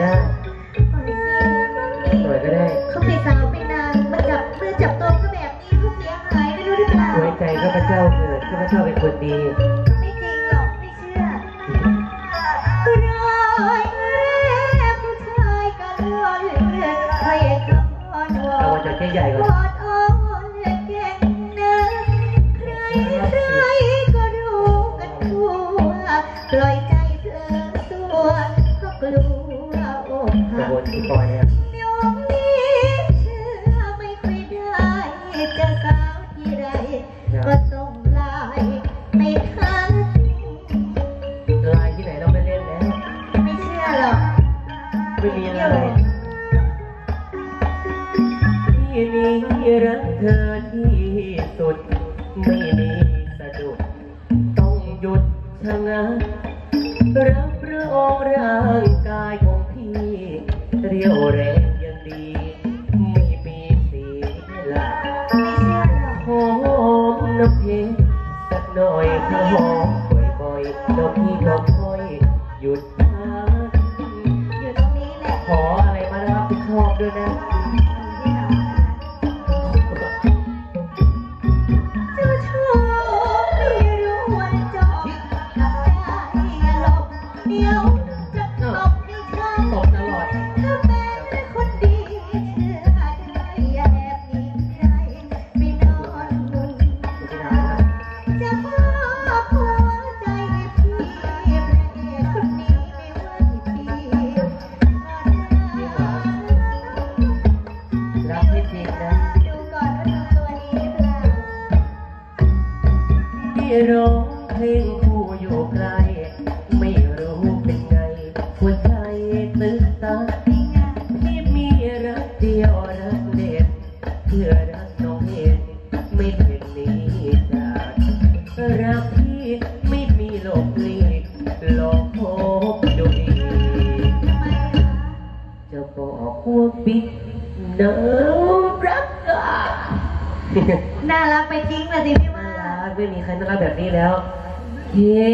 ย่าปล่อยสิหน่อยก็ได้เขาเป็นสาวเป็นนางมาจับมือจับตัวก็แบบนี้เขาเสียหายไม่รู้หรือเปล่าไว้ใจข้าพเจ้าเถิดข้าพเจ้าเป็นคนดี ไม่มีอะไรที่นี้รักเธอที่สุด ไม่มีสะดุด ต้องหยุดชะงักรับพระองค์ร่างกายของพี่ เรียวแรงยังดี ไม่มีสีลาไม่เชื่อหรอกหอมน้ำเพชรสักหน่อยถ้าหอมบ่อยๆแล้วพี่ก็ ผิดชอบด้วยนะเจ้าชอบไม่รู้วันจบกับใจหลบเดี๋ยว ที่ร้องเพลงคู่อยู่ไกล ไม่รู้เป็นไงหัวใจตื้นตันไงที่มีรักเดียวรักเด็ดเพื่อรักน้องเห็นไม่เห็นนี้จากรักพี่ไม่มีหลบหลีกหลอก ไปทิ้งเลยสิพี่ว่าน่า รักไม่มีใครน่ารักแบบนี้แล้วเฮ้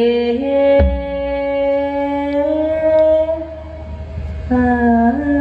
อ่า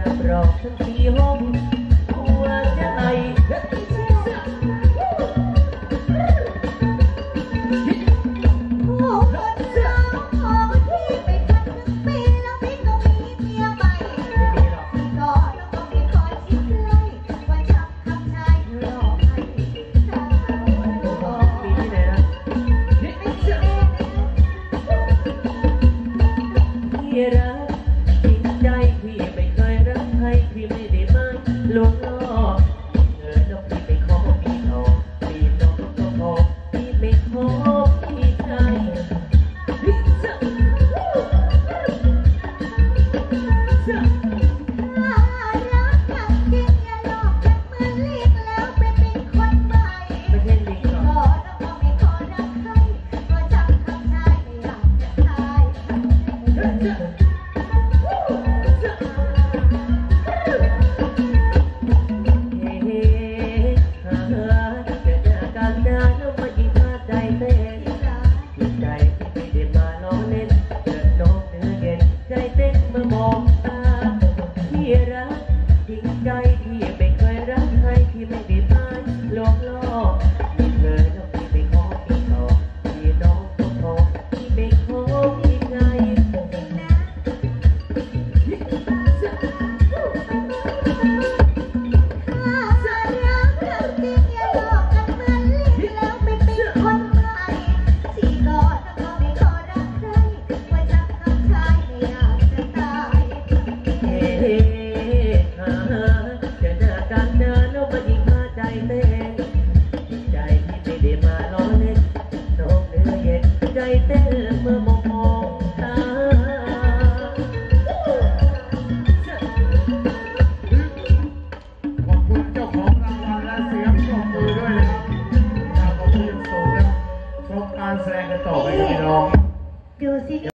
minha própria antigo Yeah.